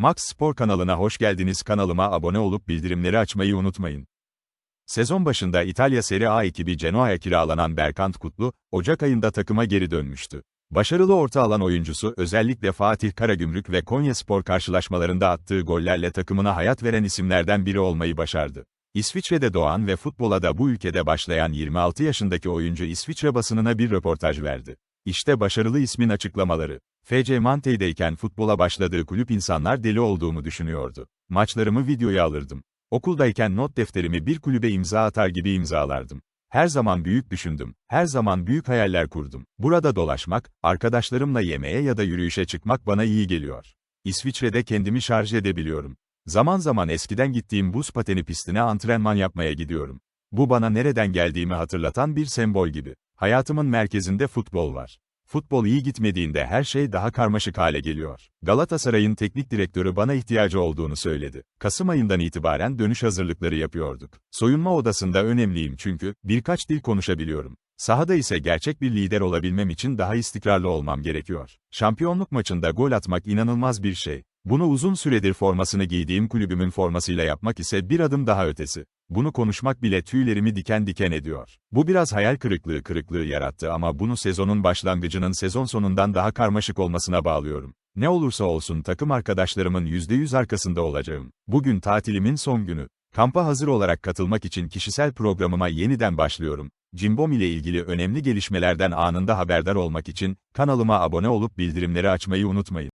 Max Spor kanalına hoş geldiniz. Kanalıma abone olup bildirimleri açmayı unutmayın. Sezon başında İtalya Serie A ekibi Genoa'ya kiralanan Berkant Kutlu, Ocak ayında takıma geri dönmüştü. Başarılı orta alan oyuncusu özellikle Fatih Karagümrük ve Konya Spor karşılaşmalarında attığı gollerle takımına hayat veren isimlerden biri olmayı başardı. İsviçre'de doğan ve futbola da bu ülkede başlayan 26 yaşındaki oyuncu İsviçre basınına bir röportaj verdi. İşte başarılı ismin açıklamaları. FC Mante'deyken futbola başladığı kulüp insanlar deli olduğumu düşünüyordu. Maçlarımı videoya alırdım. Okuldayken not defterimi bir kulübe imza atar gibi imzalardım. Her zaman büyük düşündüm. Her zaman büyük hayaller kurdum. Burada dolaşmak, arkadaşlarımla yemeğe ya da yürüyüşe çıkmak bana iyi geliyor. İsviçre'de kendimi şarj edebiliyorum. Zaman zaman eskiden gittiğim buz pateni pistine antrenman yapmaya gidiyorum. Bu bana nereden geldiğimi hatırlatan bir sembol gibi. Hayatımın merkezinde futbol var. Futbol iyi gitmediğinde her şey daha karmaşık hale geliyor. Galatasaray'ın teknik direktörü bana ihtiyacı olduğunu söyledi. Kasım ayından itibaren dönüş hazırlıkları yapıyorduk. Soyunma odasında önemliyim çünkü birkaç dil konuşabiliyorum. Sahada ise gerçek bir lider olabilmem için daha istikrarlı olmam gerekiyor. Şampiyonluk maçında gol atmak inanılmaz bir şey. Bunu uzun süredir formasını giydiğim kulübümün formasıyla yapmak ise bir adım daha ötesi. Bunu konuşmak bile tüylerimi diken diken ediyor. Bu biraz hayal kırıklığı kırıklığı yarattı ama bunu sezonun başlangıcının sezon sonundan daha karmaşık olmasına bağlıyorum. Ne olursa olsun takım arkadaşlarımın %100 arkasında olacağım. Bugün tatilimin son günü. Kampa hazır olarak katılmak için kişisel programıma yeniden başlıyorum. Cimbom ile ilgili önemli gelişmelerden anında haberdar olmak için kanalıma abone olup bildirimleri açmayı unutmayın.